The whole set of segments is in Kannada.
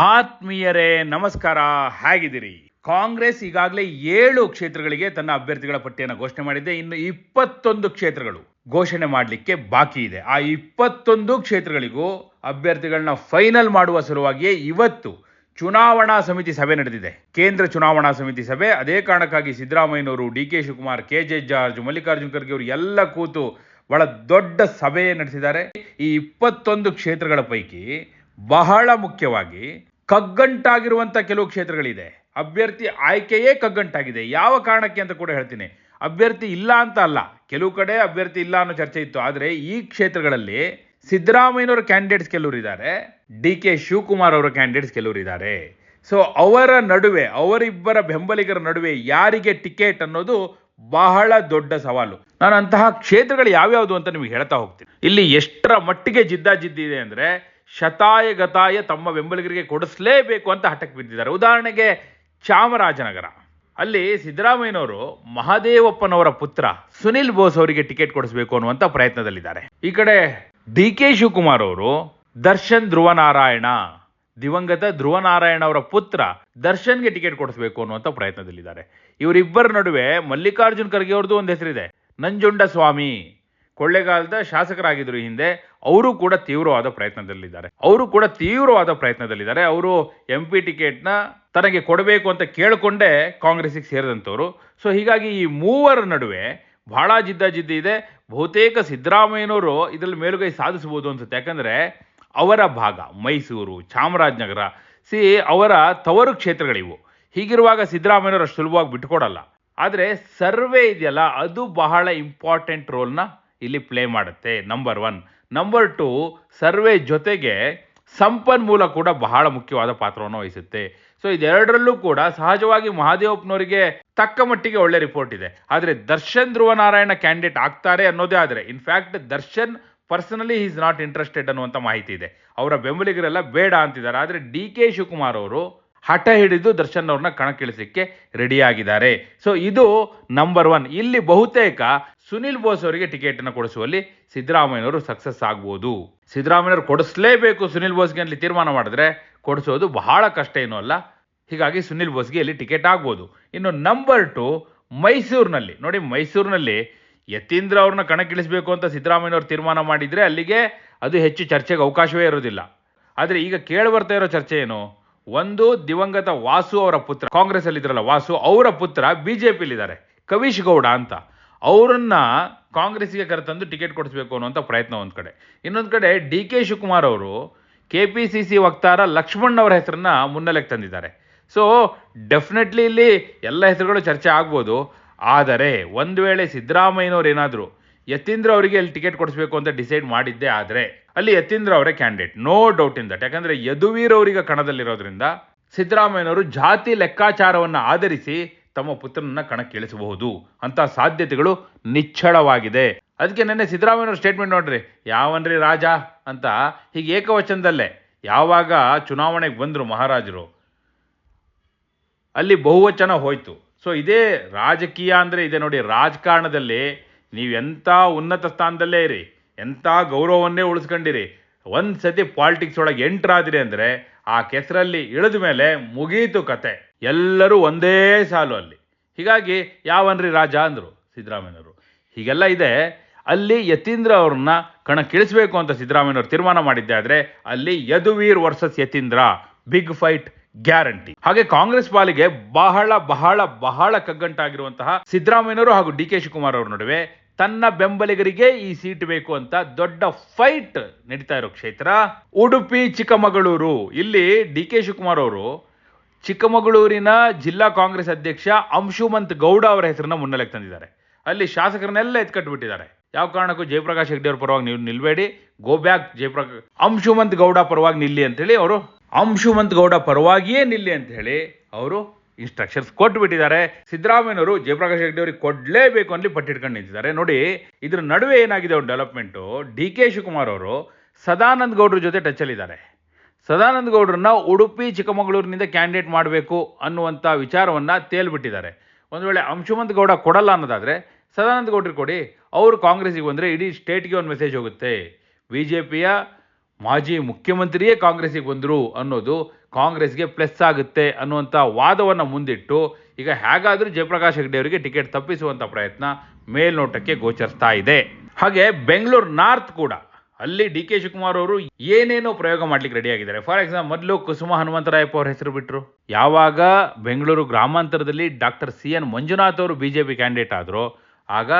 ಆತ್ಮೀಯರೇ, ನಮಸ್ಕಾರ. ಹೇಗಿದ್ದೀರಿ? ಕಾಂಗ್ರೆಸ್ ಈಗಾಗಲೇ ಏಳು ಕ್ಷೇತ್ರಗಳಿಗೆ ತನ್ನ ಅಭ್ಯರ್ಥಿಗಳ ಪಟ್ಟಿಯನ್ನು ಘೋಷಣೆ ಮಾಡಿದೆ. ಇನ್ನು ಇಪ್ಪತ್ತೊಂದು ಕ್ಷೇತ್ರಗಳು ಘೋಷಣೆ ಮಾಡಲಿಕ್ಕೆ ಬಾಕಿ ಇದೆ. ಆ ಇಪ್ಪತ್ತೊಂದು ಕ್ಷೇತ್ರಗಳಿಗೂ ಅಭ್ಯರ್ಥಿಗಳನ್ನ ಫೈನಲ್ ಮಾಡುವ ಸಲುವಾಗಿಯೇ ಇವತ್ತು ಚುನಾವಣಾ ಸಮಿತಿ ಸಭೆ ನಡೆದಿದೆ. ಕೇಂದ್ರ ಚುನಾವಣಾ ಸಮಿತಿ ಸಭೆ. ಅದೇ ಕಾರಣಕ್ಕಾಗಿ ಸಿದ್ದರಾಮಯ್ಯನವರು, D K Shivakumar, K J George, Mallikarjun Kharge ಅವರು ಎಲ್ಲ ಕೂತು ಬಹಳ ದೊಡ್ಡ ಸಭೆ ನಡೆಸಿದ್ದಾರೆ. ಈ ಇಪ್ಪತ್ತೊಂದು ಕ್ಷೇತ್ರಗಳ ಪೈಕಿ ಬಹಳ ಮುಖ್ಯವಾಗಿ ಕಗ್ಗಂಟಾಗಿರುವಂಥ ಕೆಲವು ಕ್ಷೇತ್ರಗಳಿದೆ. ಅಭ್ಯರ್ಥಿ ಆಯ್ಕೆಯೇ ಕಗ್ಗಂಟಾಗಿದೆ. ಯಾವ ಕಾರಣಕ್ಕೆ ಅಂತ ಕೂಡ ಹೇಳ್ತೀನಿ. ಅಭ್ಯರ್ಥಿ ಇಲ್ಲ ಅಂತ ಅಲ್ಲ. ಕೆಲವು ಕಡೆ ಅಭ್ಯರ್ಥಿ ಇಲ್ಲ ಅನ್ನೋ ಚರ್ಚೆ ಇತ್ತು. ಆದರೆ ಈ ಕ್ಷೇತ್ರಗಳಲ್ಲಿ ಸಿದ್ದರಾಮಯ್ಯನವರ ಕ್ಯಾಂಡಿಡೇಟ್ಸ್ ಕೆಲವರು ಇದ್ದಾರೆ. ಡಿ ಕೆ ಶಿವಕುಮಾರ್ ಅವರ ಕ್ಯಾಂಡಿಡೇಟ್ಸ್ ಕೆಲವರು ಇದ್ದಾರೆ. ಸೊ ಅವರ ನಡುವೆ, ಅವರಿಬ್ಬರ ಬೆಂಬಲಿಗರ ನಡುವೆ ಯಾರಿಗೆ ಟಿಕೆಟ್ ಅನ್ನೋದು ಬಹಳ ದೊಡ್ಡ ಸವಾಲು. ನಾನು ಅಂತಹ ಕ್ಷೇತ್ರಗಳು ಯಾವ್ಯಾವುದು ಅಂತ ನಿಮಗೆ ಹೇಳ್ತಾ ಹೋಗ್ತೀನಿ. ಇಲ್ಲಿ ಎಷ್ಟರ ಮಟ್ಟಿಗೆ ಜಿದ್ದಾಜಿದ್ದಿದೆ ಅಂದ್ರೆ ಶತಾಯ ಗತಾಯ ತಮ್ಮ ಬೆಂಬಲಿಗರಿಗೆ ಕೊಡಿಸಲೇಬೇಕು ಅಂತ ಹಠಕ್ಕೆ ಬಿದ್ದಿದ್ದಾರೆ. ಉದಾಹರಣೆಗೆ ಚಾಮರಾಜನಗರ. ಅಲ್ಲಿ ಸಿದ್ದರಾಮಯ್ಯನವರು ಮಹಾದೇವಪ್ಪನವರ ಪುತ್ರ ಸುನಿಲ್ ಬೋಸ್ ಅವರಿಗೆ ಟಿಕೆಟ್ ಕೊಡಿಸಬೇಕು ಅನ್ನುವಂಥ ಪ್ರಯತ್ನದಲ್ಲಿದ್ದಾರೆ. ಈ ಕಡೆ ಡಿ ಕೆ ಶಿವಕುಮಾರ್ ಅವರು ದರ್ಶನ್ ಧ್ರುವನಾರಾಯಣ, ದಿವಂಗತ ಧ್ರುವನಾರಾಯಣ ಅವರ ಪುತ್ರ ದರ್ಶನ್ಗೆ ಟಿಕೆಟ್ ಕೊಡಿಸಬೇಕು ಅನ್ನುವಂಥ ಪ್ರಯತ್ನದಲ್ಲಿದ್ದಾರೆ. ಇವರಿಬ್ಬರ ನಡುವೆ ಮಲ್ಲಿಕಾರ್ಜುನ್ ಖರ್ಗೆ ಅವ್ರದ್ದು ಒಂದು ಹೆಸರಿದೆ. ನಂಜುಂಡ ಸ್ವಾಮಿ ಕೊಳ್ಳೇಗಾಲದ ಶಾಸಕರಾಗಿದ್ದರು ಹಿಂದೆ, ಅವರು ಕೂಡ ತೀವ್ರವಾದ ಪ್ರಯತ್ನದಲ್ಲಿದ್ದಾರೆ. ಅವರು ಕೂಡ ತೀವ್ರವಾದ ಪ್ರಯತ್ನದಲ್ಲಿದ್ದಾರೆ. ಅವರು ಎಂ ಪಿ ಟಿಕೆಟ್ನ ತನಗೆ ಕೊಡಬೇಕು ಅಂತ ಕೇಳಿಕೊಂಡೇ ಕಾಂಗ್ರೆಸ್ಸಿಗೆ ಸೇರಿದಂಥವ್ರು. ಸೊ, ಹೀಗಾಗಿ ಈ ಮೂವರ ನಡುವೆ ಬಹಳ ಜಿದ್ದಾಜಿದ್ದಿ ಇದೆ. ಬಹುತೇಕ ಸಿದ್ದರಾಮಯ್ಯನವರು ಇದರಲ್ಲಿ ಮೇಲುಗೈ ಸಾಧಿಸಬಹುದು ಅನ್ಸುತ್ತೆ. ಯಾಕಂದರೆ ಅವರ ಭಾಗ, ಮೈಸೂರು, ಚಾಮರಾಜನಗರ, ಸಿ, ಅವರ ತವರು ಕ್ಷೇತ್ರಗಳಿವು. ಹೀಗಿರುವಾಗ ಸಿದ್ದರಾಮಯ್ಯನವರು ಅಷ್ಟು ಸುಲಭವಾಗಿ ಬಿಟ್ಕೊಡಲ್ಲ ಆದರೆ ಸರ್ವೆ ಇದೆಯಲ್ಲ, ಅದು ಬಹಳ ಇಂಪಾರ್ಟೆಂಟ್ ರೋಲ್ನ ಇಲ್ಲಿ ಪ್ಲೇ ಮಾಡುತ್ತೆ. Number one number two survey ಜೊತೆಗೆ ಸಂಪನ್ಮೂಲ ಕೂಡ ಬಹಳ ಮುಖ್ಯವಾದ ಪಾತ್ರವನ್ನು ವಹಿಸುತ್ತೆ. ಸೊ ಇದೆರಡರಲ್ಲೂ ಕೂಡ ಸಹಜವಾಗಿ ಮಹಾದೇವಪ್ಪನವರಿಗೆ ತಕ್ಕ ಮಟ್ಟಿಗೆ ಒಳ್ಳೆ ರಿಪೋರ್ಟ್ ಇದೆ. ಆದರೆ ದರ್ಶನ್ ಧ್ರುವನಾರಾಯಣ ಕ್ಯಾಂಡಿಡೇಟ್ ಆಗ್ತಾರೆ ಅನ್ನೋದೇ ಆದರೆ in fact Darshan personally is not interested ಅನ್ನುವಂಥ ಮಾಹಿತಿ ಇದೆ. ಅವರ ಬೆಂಬಲಿಗರೆಲ್ಲ ಬೇಡ ಅಂತಿದ್ದಾರೆ. ಆದರೆ ಡಿ ಕೆ ಶಿವಕುಮಾರ್ ಅವರು ಹಠ ಹಿಡಿದು ದರ್ಶನ್ ಅವ್ರನ್ನ ಕಣಕ್ಕಿಳಿಸಲಿಕ್ಕೆ ರೆಡಿಯಾಗಿದ್ದಾರೆ ಸೊ ಇದು ನಂಬರ್ ಒನ್ ಇಲ್ಲಿ ಬಹುತೇಕ ಸುನಿಲ್ ಬೋಸ್ ಅವರಿಗೆ ಟಿಕೆಟ್ ಅನ್ನು ಕೊಡಿಸುವಲ್ಲಿ ಸಿದ್ದರಾಮಯ್ಯನವರು ಸಕ್ಸಸ್ ಆಗ್ಬೋದು. ಸಿದ್ದರಾಮಯ್ಯನವರು ಕೊಡಿಸಲೇಬೇಕು ಸುನಿಲ್ ಬೋಸ್ಗೆ ಅಲ್ಲಿ ತೀರ್ಮಾನ ಮಾಡಿದ್ರೆ ಕೊಡಿಸೋದು ಬಹಳ ಕಷ್ಟ ಏನೂ ಅಲ್ಲ. ಹೀಗಾಗಿ ಸುನಿಲ್ ಬೋಸ್ಗೆ ಅಲ್ಲಿ ಟಿಕೆಟ್ ಆಗ್ಬೋದು. ಇನ್ನು ನಂಬರ್ ಟು ಮೈಸೂರಿನಲ್ಲಿ, ನೋಡಿ ಮೈಸೂರಿನಲ್ಲಿ ಯತೀಂದ್ರ ಅವ್ರನ್ನ ಕಣಕ್ಕಿಳಿಸಬೇಕು ಅಂತ ಸಿದ್ದರಾಮಯ್ಯನವರು ತೀರ್ಮಾನ ಮಾಡಿದರೆ ಅಲ್ಲಿಗೆ ಅದು ಹೆಚ್ಚು ಚರ್ಚೆಗೆ ಅವಕಾಶವೇ ಇರೋದಿಲ್ಲ ಆದರೆ ಈಗ ಕೇಳಿ ಬರ್ತಾ ಇರೋ ಚರ್ಚೆ ಏನು? ಒಂದು, ದಿವಂಗತ ವಾಸು ಅವರ ಪುತ್ರ ಕಾಂಗ್ರೆಸ್ ಅಲ್ಲಿ ಇದ್ರಲ್ಲ ವಾಸು ಅವರ ಪುತ್ರ ಬಿಜೆಪಿಲಿದ್ದಾರೆ ಕವೀಶ್ ಗೌಡ ಅಂತ. ಅವರನ್ನ ಕಾಂಗ್ರೆಸ್ಗೆ ಕರೆತಂದು ಟಿಕೆಟ್ ಕೊಡಿಸ್ಬೇಕು ಅನ್ನುವಂಥ ಪ್ರಯತ್ನ ಒಂದು ಕಡೆ. ಇನ್ನೊಂದು ಕಡೆ ಡಿ ಕೆ ಶಿವಕುಮಾರ್ ಅವರು ಕೆ ಪಿ ಸಿ ಸಿ ವಕ್ತಾರ ಲಕ್ಷ್ಮಣ್ ಅವರ ಹೆಸರನ್ನ ಮುನ್ನೆಲೆಗೆ ತಂದಿದ್ದಾರೆ. ಸೊ ಡೆಫಿನೆಟ್ಲಿ ಇಲ್ಲಿ ಎಲ್ಲ ಹೆಸರುಗಳು ಚರ್ಚೆ ಆಗ್ಬೋದು. ಆದರೆ, ಒಂದು ವೇಳೆ ಸಿದ್ದರಾಮಯ್ಯನವ್ರು ಏನಾದರೂ ಯತೀಂದ್ರ ಅವರಿಗೆ ಅಲ್ಲಿ ಟಿಕೆಟ್ ಕೊಡಿಸ್ಬೇಕು ಅಂತ ಡಿಸೈಡ್ ಮಾಡಿದ್ದೆ ಆದರೆ, ಅಲ್ಲಿ ಯತೀಂದ್ರ ಅವರೇ candidate. No doubt in that ಯಾಕಂದರೆ ಯದುವೀರ್ ಅವರಿಗೆ ಕಣದಲ್ಲಿರೋದ್ರಿಂದ ಸಿದ್ದರಾಮಯ್ಯನವರು ಜಾತಿ ಲೆಕ್ಕಾಚಾರವನ್ನು ಆಧರಿಸಿ ತಮ್ಮ ಪುತ್ರನನ್ನ ಕಣಕ್ಕಿಳಿಸಬಹುದು. ಅಂತ ಸಾಧ್ಯತೆಗಳು ನಿಚ್ಚಳವಾಗಿದೆ. ಅದಕ್ಕೆ ನೆನ್ನೆ ಸಿದ್ದರಾಮಯ್ಯವ್ರ ಸ್ಟೇಟ್ಮೆಂಟ್ ನೋಡ್ರಿ. ಯಾವನ್ರಿ ರಾಜ? ಅಂತ. ಹೀಗೆ ಏಕವಚನದಲ್ಲೇ. ಯಾವಾಗ ಚುನಾವಣೆಗೆ ಬಂದರು ಮಹಾರಾಜರು? ಅಲ್ಲಿ ಬಹುವಚನ ಹೋಯ್ತು. ಸೊ ಇದೇ ರಾಜಕೀಯ ಅಂದರೆ ಇದೆ ನೋಡಿ, ರಾಜಕಾರಣದಲ್ಲಿ ನೀವು ಎಂಥ ಉನ್ನತ ಸ್ಥಾನದಲ್ಲೇ ಇರಿ, ಎಂಥ ಗೌರವವನ್ನೇ ಉಳಿಸ್ಕೊಂಡಿರಿ ಒಂದು ಸತಿ ಪಾಲಿಟಿಕ್ಸ್ ಒಳಗೆ ಎಂಟ್ರಾದಿರಿ ಅಂದರೆ ಆ ಕೆಸರಲ್ಲಿ ಇಳಿದ ಮೇಲೆ ಮುಗೀತು ಕತೆ. ಎಲ್ಲರೂ ಒಂದೇ ಸಾಲು ಅಲ್ಲಿ. ಹೀಗಾಗಿ ಯಾವನ್ರಿ ರಾಜ ಅಂದರು ಸಿದ್ದರಾಮಯ್ಯನವರು. ಹೀಗೆಲ್ಲ ಇದೆ. ಅಲ್ಲಿ ಯತೀಂದ್ರ ಅವ್ರನ್ನ ಕಣಕ್ಕಿಳಿಸ್ಬೇಕು ಅಂತ ಸಿದ್ದರಾಮಯ್ಯನವರು ತೀರ್ಮಾನ ಮಾಡಿದ್ದೆ ಆದರೆ ಅಲ್ಲಿ Yaduveer versus Yathindra, big fight guarantee. ಹಾಗೆ ಕಾಂಗ್ರೆಸ್ ಪಾಲಿಗೆ ಬಹಳ ಬಹಳ ಬಹಳ ಕಗ್ಗಂಟಾಗಿರುವಂತಹ ಸಿದ್ದರಾಮಯ್ಯನವರು ಹಾಗೂ ಡಿ ಕೆ ಶಿವಕುಮಾರ್ ಅವ್ರ ನಡುವೆ ತನ್ನ ಬೆಂಬಲಿಗರಿಗೆ ಈ ಸೀಟ್ ಬೇಕು ಅಂತ ದೊಡ್ಡ ಫೈಟ್ ನಡೀತಾ ಇರೋ ಕ್ಷೇತ್ರ. ಉಡುಪಿ, ಚಿಕ್ಕಮಗಳೂರು. ಇಲ್ಲಿ ಡಿ ಕೆ ಶಿವಕುಮಾರ್ ಅವರು ಚಿಕ್ಕಮಗಳೂರಿನ ಜಿಲ್ಲಾ ಕಾಂಗ್ರೆಸ್ ಅಧ್ಯಕ್ಷ ಅಂಶುಮಂತ್ ಗೌಡ ಅವರ ಹೆಸರನ್ನ ಮುನ್ನೆಲೆಗೆ ತಂದಿದ್ದಾರೆ. ಅಲ್ಲಿ ಶಾಸಕರನ್ನೆಲ್ಲ ಎತ್ಕಟ್ಬಿಟ್ಟಿದ್ದಾರೆ. ಯಾವ ಕಾರಣಕ್ಕೂ ಜಯಪ್ರಕಾಶ್ ಹೆಗ್ಡೆ ಅವ್ರ ಪರವಾಗಿ ನೀವು ನಿಲ್ಬೇಡಿ. ಗೋ ಬ್ಯಾಕ್ ಜಯಪ್ರಕಾಶ್ ಅಂಶುಮಂತ್ ಗೌಡ ಪರವಾಗಿ ನಿಲ್ಲಿ ಅಂತೇಳಿ ಅವರು ಅಂಶುಮಂತ್ ಗೌಡ ಪರವಾಗಿಯೇ ನಿಲ್ಲಿ ಅಂತ ಹೇಳಿ ಅವರು ಇನ್ಸ್ಟ್ರಕ್ಷನ್ಸ್ ಕೊಟ್ಬಿಟ್ಟಿದ್ದಾರೆ. ಸಿದ್ದರಾಮಯ್ಯನವರು ಜಯಪ್ರಕಾಶ್ ಹೆಗ್ಡೆ ಅವರಿಗೆ ಕೊಡಲೇಬೇಕು ಅಂತ ಪಟ್ಟಿಟ್ಕೊಂಡು ನಿಂತಿದ್ದಾರೆ. ನೋಡಿ, ಇದ್ರ ನಡುವೆ ಏನಾಗಿದೆ ಅವ್ರ ಡೆವಲಪ್ಮೆಂಟು ಡಿ ಕೆ ಶಿವಕುಮಾರ್ ಅವರು ಸದಾನಂದ ಗೌಡ್ರ ಜೊತೆ ಟಚಲ್ಲಿದ್ದಾರೆ ಸದಾನಂದ ಗೌಡ್ರನ್ನ ಉಡುಪಿ, ಚಿಕ್ಕಮಗಳೂರಿನಿಂದ ಕ್ಯಾಂಡಿಡೇಟ್ ಮಾಡಬೇಕು ಅನ್ನುವಂಥ ವಿಚಾರವನ್ನು ತೇಲ್ಬಿಟ್ಟಿದ್ದಾರೆ. ಒಂದು ವೇಳೆ ಅಂಶುಮಂತ್ ಗೌಡ ಕೊಡಲ್ಲ ಅನ್ನೋದಾದರೆ ಸದಾನಂದ ಗೌಡ್ರಿಗೆ ಕೊಡಿ, ಅವರು ಕಾಂಗ್ರೆಸ್ಗೆ ಬಂದರೆ ಇಡೀ ಸ್ಟೇಟ್ಗೆ ಒಂದು ಮೆಸೇಜ್ ಹೋಗುತ್ತೆ. ಬಿ ಜೆ ಪಿಯ ಮಾಜಿ ಮುಖ್ಯಮಂತ್ರಿಯೇ ಕಾಂಗ್ರೆಸ್ಸಿಗೆ ಬಂದರು ಅನ್ನೋದು ಕಾಂಗ್ರೆಸ್ಗೆ ಪ್ಲಸ್ ಆಗುತ್ತೆ ಅನ್ನುವಂಥ ವಾದವನ್ನು ಮುಂದಿಟ್ಟು ಈಗ ಹೇಗಾದರೂ ಜಯಪ್ರಕಾಶ್ ಹೆಗ್ಡೆ ಅವರಿಗೆ ಟಿಕೆಟ್ ತಪ್ಪಿಸುವಂಥ ಪ್ರಯತ್ನ ಮೇಲ್ನೋಟಕ್ಕೆ ಗೋಚರಿಸ್ತಾ ಇದೆ. ಹಾಗೆ ಬೆಂಗಳೂರು ನಾರ್ತ್ ಕೂಡ ಅಲ್ಲಿ ಡಿ ಕೆ ಶಿವಕುಮಾರ್ ಅವರು ಏನೇನೋ ಪ್ರಯೋಗ ಮಾಡ್ಲಿಕ್ಕೆ ರೆಡಿ ಆಗಿದ್ದಾರೆ. ಫಾರ್ ಎಕ್ಸಾಂಪಲ್ ಮೊದಲು ಕುಸುಮ ಹನುಮಂತರಾಯಪ್ಪ ಅವ್ರ ಹೆಸರು ಬಿಟ್ಟರು ಯಾವಾಗ ಬೆಂಗಳೂರು ಗ್ರಾಮಾಂತರದಲ್ಲಿ ಡಾಕ್ಟರ್ ಸಿ ಎನ್ ಮಂಜುನಾಥ್ ಅವರು ಬಿ ಜೆ ಪಿ ಕ್ಯಾಂಡಿಡೇಟ್ ಆದರು, ಆಗ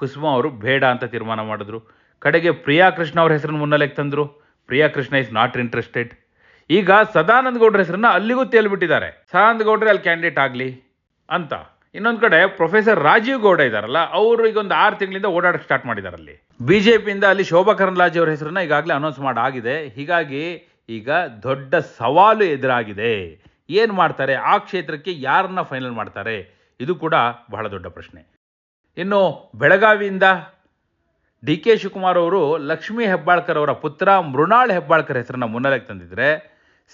ಕುಸುಮ ಅವರು ಬೇಡ ಅಂತ ತೀರ್ಮಾನ ಮಾಡಿದ್ರು. ಕಡೆಗೆ ಪ್ರಿಯಾ ಕೃಷ್ಣ ಅವ್ರ ಹೆಸರನ್ನು ಮುನ್ನೆಲೆಗೆ ತಂದರು. Priya Krishna is not interested ಈಗ ಸದಾನಂದ ಗೌಡ್ರ ಹೆಸರನ್ನ ಅಲ್ಲಿಗೂ ತೇಲ್ಬಿಟ್ಟಿದ್ದಾರೆ. ಸದಾನಂದ ಗೌಡ್ರೆ ಅಲ್ಲಿ ಕ್ಯಾಂಡಿಡೇಟ್ ಆಗಲಿ ಅಂತ. ಇನ್ನೊಂದು ಕಡೆ ಪ್ರೊಫೆಸರ್ ರಾಜೀವ್ ಗೌಡ ಇದಾರಲ್ಲ, ಅವರು ಈಗ ಒಂದು ಆರು ತಿಂಗಳಿಂದ ಓಡಾಡಕ್ಕೆ ಸ್ಟಾರ್ಟ್ ಮಾಡಿದ್ದಾರೆ ಅಲ್ಲಿ ಬಿಜೆಪಿಯಿಂದ ಅಲ್ಲಿ ಶೋಭಾ ಅವರ ಹೆಸರನ್ನ ಈಗಾಗಲೇ ಅನೌನ್ಸ್ ಮಾಡಾಗಿದೆ. ಹೀಗಾಗಿ ಈಗ ದೊಡ್ಡ ಸವಾಲು ಎದುರಾಗಿದೆ. ಏನು ಮಾಡ್ತಾರೆ? ಆ ಕ್ಷೇತ್ರಕ್ಕೆ ಯಾರನ್ನ ಫೈನಲ್ ಮಾಡ್ತಾರೆ? ಇದು ಕೂಡ ಬಹಳ ದೊಡ್ಡ ಪ್ರಶ್ನೆ. ಇನ್ನು ಬೆಳಗಾವಿಯಿಂದ ಡಿ ಕೆ ಶಿವಕುಮಾರ್ ಅವರು ಲಕ್ಷ್ಮೀ ಹೆಬ್ಬಾಳ್ಕರ್ ಅವರ ಪುತ್ರ ಮೃಣಾಳ್ ಹೆಬ್ಬಾಳ್ಕರ್ ಹೆಸರನ್ನ ಮುನ್ನೆಲೆಗೆ ತಂದಿದ್ರೆ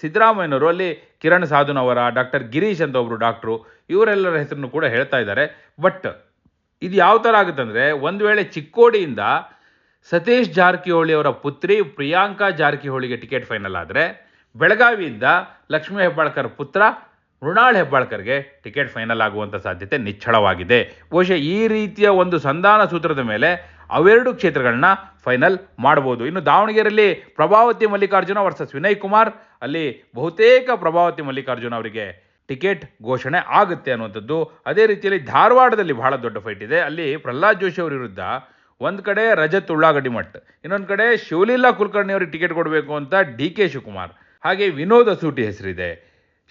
ಸಿದ್ದರಾಮಯ್ಯನವರು, ಅಲ್ಲಿ ಕಿರಣ್ ಸಾಧುನವರ, ಡಾಕ್ಟರ್ ಗಿರೀಶ್ ಅಂತ ಒಬ್ಬರು ಡಾಕ್ಟ್ರು, ಇವರೆಲ್ಲರ ಹೆಸರನ್ನು ಕೂಡ ಹೇಳ್ತಾ ಇದ್ದಾರೆ. ಬಟ್ ಇದು ಯಾವ ಥರ ಆಗುತ್ತಂದರೆ ಒಂದು ವೇಳೆ ಚಿಕ್ಕೋಡಿಯಿಂದ ಸತೀಶ್ ಜಾರಕಿಹೊಳಿ ಅವರ ಪುತ್ರಿ ಪ್ರಿಯಾಂಕಾ ಜಾರಕಿಹೊಳಿಗೆ ಟಿಕೆಟ್ ಫೈನಲ್ ಆದರೆ, ಬೆಳಗಾವಿಯಿಂದ ಲಕ್ಷ್ಮೀ ಹೆಬ್ಬಾಳ್ಕರ್ ಪುತ್ರ ಮೃಣಾಳ್ ಹೆಬ್ಬಾಳ್ಕರ್ಗೆ ಟಿಕೆಟ್ ಫೈನಲ್ ಆಗುವಂಥ ಸಾಧ್ಯತೆ ನಿಚ್ಚಳವಾಗಿದೆ. ಬಹುಶಃ ಈ ರೀತಿಯ ಒಂದು ಸಂಧಾನ ಸೂತ್ರದ ಮೇಲೆ ಅವೆರಡು ಕ್ಷೇತ್ರಗಳನ್ನ ಫೈನಲ್ ಮಾಡ್ಬೋದು. ಇನ್ನು ದಾವಣಗೆರೆಯಲ್ಲಿ ಪ್ರಭಾವತಿ ಮಲ್ಲಿಕಾರ್ಜುನ ವರ್ಸಸ್ ವಿನಯ್ ಕುಮಾರ್. ಅಲ್ಲಿ ಬಹುತೇಕ ಪ್ರಭಾವತಿ ಮಲ್ಲಿಕಾರ್ಜುನ ಅವರಿಗೆ ಟಿಕೆಟ್ ಘೋಷಣೆ ಆಗುತ್ತೆ ಅನ್ನುವಂಥದ್ದು. ಅದೇ ರೀತಿಯಲ್ಲಿ ಧಾರವಾಡದಲ್ಲಿ ಬಹಳ ದೊಡ್ಡ ಫೈಟ್ ಇದೆ. ಅಲ್ಲಿ ಪ್ರಹ್ಲಾದ್ ಜೋಶಿ ಅವರ ವಿರುದ್ಧ ಒಂದು ಕಡೆ ರಜತ್ ಉಳ್ಳಾಗಡ್ಡಿ ಮಠ್ ಇನ್ನೊಂದು ಕಡೆ ಶಿವಲೀಲಾ ಕುಲಕರ್ಣಿ ಅವರಿಗೆ ಟಿಕೆಟ್ ಕೊಡಬೇಕು ಅಂತ ಡಿ ಕೆ ಶಿವಕುಮಾರ್. ಹಾಗೆ ವಿನೋದ್ ಅಸೂಟಿ ಹೆಸರಿದೆ,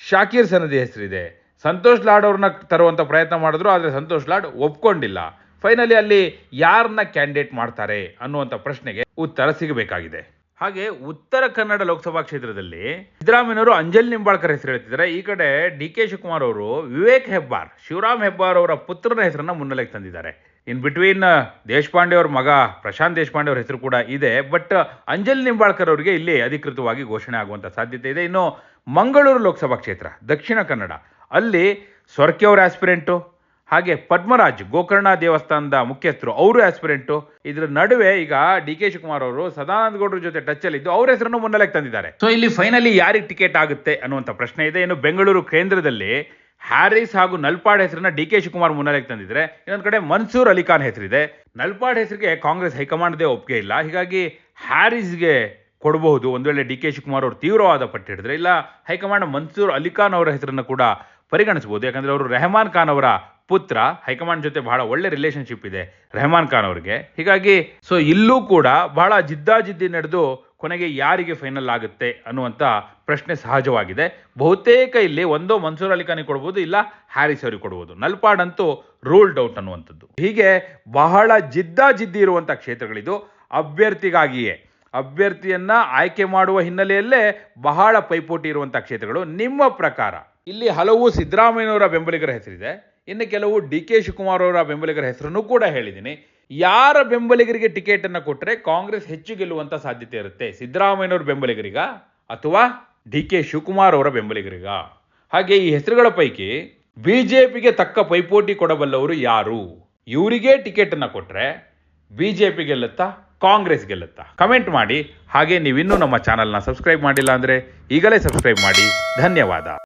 ಶಾಕೀರ್ ಸನದಿ ಹೆಸರಿದೆ. ಸಂತೋಷ್ ಲಾಡ್ ಅವ್ರನ್ನ ತರುವಂಥ ಪ್ರಯತ್ನ ಮಾಡಿದ್ರು, ಆದರೆ ಸಂತೋಷ್ ಲಾಡ್ ಒಪ್ಕೊಂಡಿಲ್ಲ. ಫೈನಲಿ ಅಲ್ಲಿ ಯಾರನ್ನ ಕ್ಯಾಂಡಿಡೇಟ್ ಮಾಡ್ತಾರೆ ಅನ್ನುವಂಥ ಪ್ರಶ್ನೆಗೆ ಉತ್ತರ ಸಿಗಬೇಕಾಗಿದೆ. ಹಾಗೆ ಉತ್ತರ ಕನ್ನಡ ಲೋಕಸಭಾ ಕ್ಷೇತ್ರದಲ್ಲಿ ಸಿದ್ದರಾಮಯ್ಯನವರು ಅಂಜಲ್ ನಿಂಬಾಳ್ಕರ್ ಹೆಸರು ಹೇಳ್ತಿದ್ದಾರೆ. ಈ ಕಡೆ ಡಿ ಕೆ ಶಿವಕುಮಾರ್ ಅವರು ವಿವೇಕ್ ಹೆಬ್ಬಾರ್, ಶಿವರಾಮ್ ಹೆಬ್ಬಾರ್ ಅವರ ಪುತ್ರನ ಹೆಸರನ್ನ ಮುನ್ನೆಲೆಗೆ ತಂದಿದ್ದಾರೆ. ಇನ್ ಬಿಟ್ವೀನ್ ದೇಶಪಾಂಡೆ ಅವ್ರ ಮಗ ಪ್ರಶಾಂತ್ ದೇಶಪಾಂಡೆ ಅವ್ರ ಹೆಸರು ಕೂಡ ಇದೆ. ಬಟ್ ಅಂಜಲ್ ನಿಂಬಾಳ್ಕರ್ ಅವರಿಗೆ ಇಲ್ಲಿ ಅಧಿಕೃತವಾಗಿ ಘೋಷಣೆ ಆಗುವಂಥ ಸಾಧ್ಯತೆ ಇದೆ. ಇನ್ನು ಮಂಗಳೂರು ಲೋಕಸಭಾ ಕ್ಷೇತ್ರ, ದಕ್ಷಿಣ ಕನ್ನಡ, ಅಲ್ಲಿ ಸೊರ್ಕೆ ಅವರ ಆಸ್ಪಿರೆಂಟು ಹಾಗೆ ಪದ್ಮರಾಜ್, ಗೋಕರ್ಣ ದೇವಸ್ಥಾನದ ಮುಖ್ಯಸ್ಥರು, ಅವರು ಆಸ್ಪಿರೆಂಟು ಇದ್ರ ನಡುವೆ ಈಗ ಡಿ ಕೆ ಶಿವಕುಮಾರ್ ಅವರು ಸದಾನಂದ ಗೌಡರ ಜೊತೆ ಟಚ್ ಅಲ್ಲಿ ಇದ್ದು ಅವ್ರ ಹೆಸರನ್ನು ಮುನ್ನೆಲೆಗೆ ತಂದಿದ್ದಾರೆ. ಸೊ ಇಲ್ಲಿ ಫೈನಲಿ ಯಾರಿಗೆ ಟಿಕೆಟ್ ಆಗುತ್ತೆ ಅನ್ನುವಂಥ ಪ್ರಶ್ನೆ ಇದೆ. ಇನ್ನು ಬೆಂಗಳೂರು ಕೇಂದ್ರದಲ್ಲಿ ಹ್ಯಾರಿಸ್ ಹಾಗೂ ನಲ್ಪಾಡ್ ಹೆಸರನ್ನ ಡಿ ಕೆ ಶಿವಕುಮಾರ್ ಮುನ್ನೆಲೆಗೆ ತಂದಿದ್ರೆ ಇನ್ನೊಂದು ಕಡೆ ಮನ್ಸೂರ್ ಅಲಿಖಾನ್ ಹೆಸರಿದೆ ನಲ್ಪಾಡ್ ಹೆಸರಿಗೆ ಕಾಂಗ್ರೆಸ್ ಹೈಕಮಾಂಡ್ದೇ ಒಪ್ಪಿಗೆ ಇಲ್ಲ. ಹೀಗಾಗಿ ಹ್ಯಾರಿಸ್ಗೆ ಕೊಡಬಹುದು. ಒಂದು ವೇಳೆ ಡಿ ಕೆ ಶಿವಕುಮಾರ್ ಅವರು ತೀವ್ರವಾದ ಪಟ್ಟು ಹಿಡಿದ್ರೆ, ಇಲ್ಲ ಹೈಕಮಾಂಡ್ ಮನ್ಸೂರ್ ಅಲಿಖಾನ್ ಅವರ ಹೆಸರನ್ನು ಕೂಡ ಪರಿಗಣಿಸಬಹುದು. ಯಾಕಂದ್ರೆ ಅವರು ರೆಹಮಾನ್ ಖಾನ್ ಅವರ ಪುತ್ರ ಹೈಕಮಾಂಡ್ ಜೊತೆ ಬಹಳ ಒಳ್ಳೆ ರಿಲೇಶನ್ಶಿಪ್ ಇದೆ, ರೆಹಮಾನ್ ಖಾನ್ ಅವರಿಗೆ. ಹೀಗಾಗಿ ಸೊ ಇಲ್ಲೂ ಕೂಡ ಬಹಳ ಜಿದ್ದಾಜಿದ್ದಿ ನಡೆದು ಕೊನೆಗೆ ಯಾರಿಗೆ ಫೈನಲ್ ಆಗುತ್ತೆ ಅನ್ನುವಂಥ ಪ್ರಶ್ನೆ ಸಹಜವಾಗಿದೆ. ಬಹುತೇಕ ಇಲ್ಲಿ ಒಂದೋ ಮನ್ಸೂರ್ ಅಲಿ ಖಾನಿಗೆ ಕೊಡ್ಬೋದು, ಇಲ್ಲ ಹ್ಯಾರಿಸ್ ಅವರಿಗೆ ಕೊಡ್ಬೋದು. ನಲ್ಪಾಡ್ ಅಂತೂ ರೂಲ್ಡ್ ಔಟ್ ಅನ್ನುವಂಥದ್ದು. ಹೀಗೆ ಬಹಳ ಜಿದ್ದಾಜಿದ್ದಿ ಇರುವಂಥ ಕ್ಷೇತ್ರಗಳಿದು ಅಭ್ಯರ್ಥಿಗಾಗಿಯೇ, ಅಭ್ಯರ್ಥಿಯನ್ನ ಆಯ್ಕೆ ಮಾಡುವ ಹಿನ್ನೆಲೆಯಲ್ಲೇ ಬಹಳ ಪೈಪೋಟಿ ಇರುವಂಥ ಕ್ಷೇತ್ರಗಳು. ನಿಮ್ಮ ಪ್ರಕಾರ, ಇಲ್ಲಿ ಹಲವು ಸಿದ್ದರಾಮಯ್ಯನವರ ಬೆಂಬಲಿಗರ ಹೆಸರಿದೆ. ಇನ್ನು ಕೆಲವು ಡಿ ಕೆ ಶಿವಕುಮಾರ್ ಅವರ ಬೆಂಬಲಿಗರ ಹೆಸರನ್ನು ಕೂಡ ಹೇಳಿದ್ದೀನಿ. ಯಾರ ಬೆಂಬಲಿಗರಿಗೆ ಟಿಕೆಟ್ ಅನ್ನು ಕೊಟ್ಟರೆ ಕಾಂಗ್ರೆಸ್ ಹೆಚ್ಚು ಗೆಲ್ಲುವಂತ ಸಾಧ್ಯತೆ ಇರುತ್ತೆ? ಸಿದ್ದರಾಮಯ್ಯನವರ ಬೆಂಬಲಿಗರಿಗ ಅಥವಾ ಡಿ ಕೆ ಶಿವಕುಮಾರ್ ಅವರ ಬೆಂಬಲಿಗರಿಗ? ಹಾಗೆ ಈ ಹೆಸರುಗಳ ಪೈಕಿ ಬಿಜೆಪಿಗೆ ತಕ್ಕ ಪೈಪೋಟಿ ಕೊಡಬಲ್ಲವರು ಯಾರು? ಇವರಿಗೆ ಟಿಕೆಟ್ ಬಿ ಕೊಟ್ರೆ ಬಿಜೆಪಿ ಗೆಲ್ಲುತ್ತಾ, ಕಾಂಗ್ರೆಸ್ ಗೆಲ್ಲುತ್ತಾ? ಕಮೆಂಟ್ ಮಾಡಿ. ಹಾಗೆ ನೀವಿನ್ನೂ ನಮ್ಮ ಚಾನಲ್ನ ಸಬ್ಸ್ಕ್ರೈಬ್ ಮಾಡಿಲ್ಲ ಅಂದರೆ ಈಗಲೇ ಸಬ್ಸ್ಕ್ರೈಬ್ ಮಾಡಿ. ಧನ್ಯವಾದ.